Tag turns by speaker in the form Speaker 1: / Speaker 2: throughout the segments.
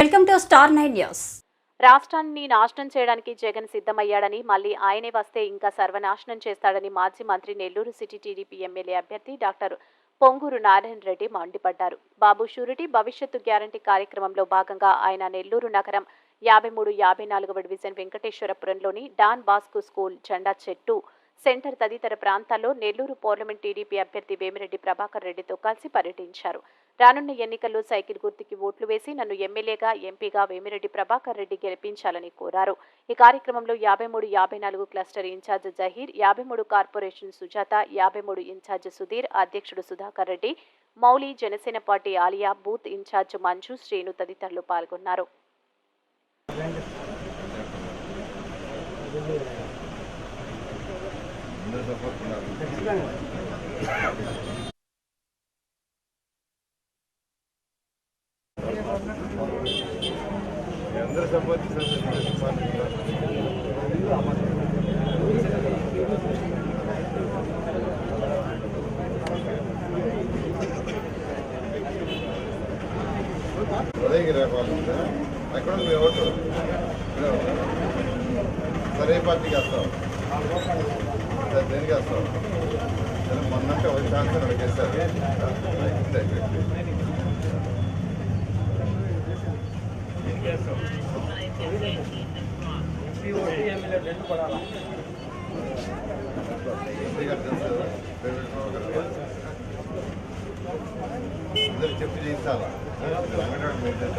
Speaker 1: Welcome to star nine news
Speaker 2: రాష్ట్రాన్ని నాశనం చేయడానికి జగన్ సిద్ధమయ్యాడని మళ్ళీ ఆయనే వస్తే ఇంకా సర్వనాశనం చేస్తాడని మాజీ మంత్రి నెల్లూరు సిటీ టీడీపీ ఎమ్మెల్యే అభ్యర్థి డాక్టర్ పొంగూరు నారాయణ రెడ్డి మండిపడ్డారు బాబు షూరిటీ భవిష్యత్తు గ్యారంటీ కార్యక్రమంలో భాగంగా ఆయన నెల్లూరు నగరం యాభై మూడు యాభై నాలుగవ డివిజన్ వెంకటేశ్వరపురంలోని డాన్ బాస్కు స్కూల్ జెండా చెట్టు సెంటర్ తదితర ప్రాంతాల్లో నెల్లూరు పార్లమెంట్ టీడీపీ అభ్యర్థి వేమిరెడ్డి ప్రభాకర్ రెడ్డితో కలిసి పర్యటించారు రానున్న ఎన్నికల్లో సైకిల్ గుర్తుకి ఓట్లు వేసి నన్ను ఎమ్మెల్యేగా ఎంపీగా వేమిరెడ్డి ప్రభాకర్ రెడ్డి గెలిపించాలని కోరారు ఈ కార్యక్రమంలో యాభై మూడు యాభై నాలుగు క్లస్టర్ ఇన్ఛార్జ్ జహీర్ యాభై మూడు కార్పొరేషన్ సుజాత యాభై మూడు ఇన్ఛార్జ్ సుధీర్ అధ్యక్షుడు Sudhakar Reddy Mouli Janasena party Aliya booth incharge Manju Srinu తదితరులు పాల్గొన్నారు
Speaker 3: అందరూ ఉదయగిరి రేపాలు ఎక్కడ మీ ఓటు సరే పార్టీకి వస్తాం దేనికి వస్తావు మొన్నట్టు ఒక ఛాన్స్ అడిగేస్తారు చేస్తాం ఎంపీ ఓటీ ఎమ్మెల్యే రెండు పడాలా అందరు చెప్పి చేయిస్తారా వెంకటరావు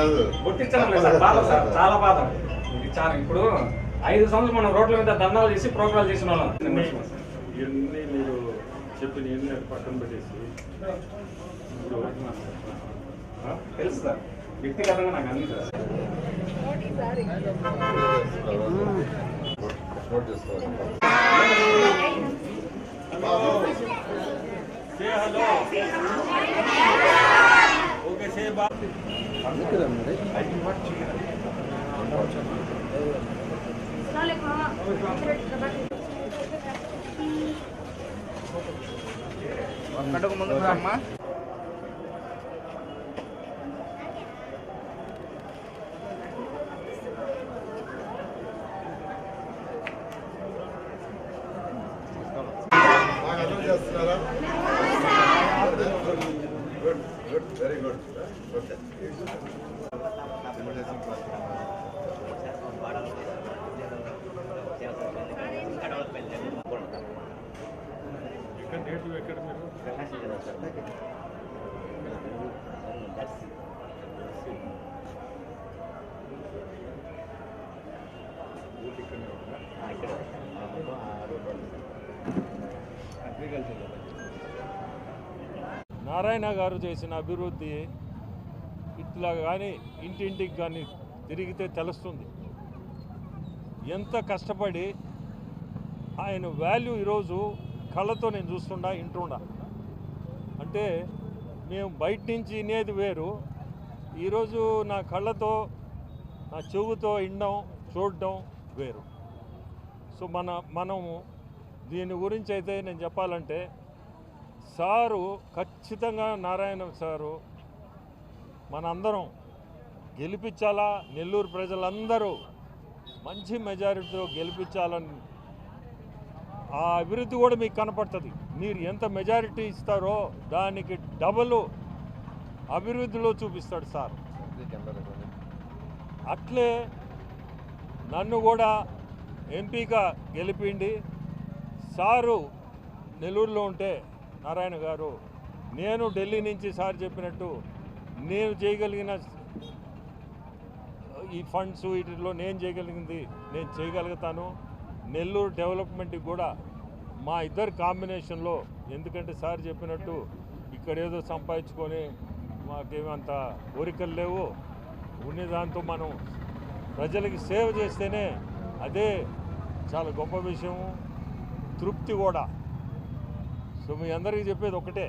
Speaker 3: కాదు
Speaker 4: గుర్తించడం సార్ బాధ సార్ చాలా బాధ ఇది చాలా ఇప్పుడు ఐదు సంవత్సరం మనం రోడ్ల మీద దండాలు చేసి ప్రోగ్రాం చేసిన వాళ్ళం
Speaker 5: ఇవన్నీ మీరు చెప్పిన ఇవన్నీ పక్కన పెట్టేసి
Speaker 4: తెలుసు సార్ వ్యక్తిగతంగా నాకు అన్ని సార్
Speaker 3: ఓకే సే బాబు చేసుకోవాలి బాగా అర్థం చేస్తున్నారా Good, very good.
Speaker 5: Okay. You can date your academy. That's Narayana గారు చేసిన అభివృద్ధి ఇట్లా కానీ ఇంటింటికి కానీ తిరిగితే తెలుస్తుంది ఎంత కష్టపడి ఆయన వాల్యూ ఈరోజు కళ్ళతో నేను చూస్తుండా ఇంటుండా అంటే మేము బయట నుంచి వినేది వేరు ఈరోజు నా కళ్ళతో నా చెవుతో ఇండడం చూడడం వేరు సో మన మనము దీని గురించి అయితే నేను చెప్పాలంటే సారు ఖచ్చితంగా నారాయణ సారు మనందరం గెలిపించాలా నెల్లూరు ప్రజలందరూ మంచి మెజారిటీతో గెలిపించాలని ఆ అభివృద్ధి కూడా మీకు కనపడుతుంది మీరు ఎంత మెజారిటీ ఇస్తారో దానికి డబల్ అభివృద్ధిలో చూపిస్తాడు సార్ అట్లే నన్ను కూడా ఎంపీగా గెలిపిండి సారు నెల్లూరులో ఉంటే నారాయణ గారు నేను ఢిల్లీ నుంచి సార్ చెప్పినట్టు నేను చేయగలిగిన ఈ ఫండ్స్ వీటిలో నేను చేయగలిగింది నేను చేయగలుగుతాను నెల్లూరు డెవలప్మెంట్కి కూడా మా ఇద్దరు కాంబినేషన్లో ఎందుకంటే సార్ చెప్పినట్టు ఇక్కడ ఏదో సంపాదించుకొని మాకేమంత కోరికలు లేవు ఉన్న దాంతో మనం ప్రజలకి సేవ చేస్తేనే అదే చాలా గొప్ప విషయము తృప్తి కూడా సో మీ అందరికీ చెప్పేది ఒకటే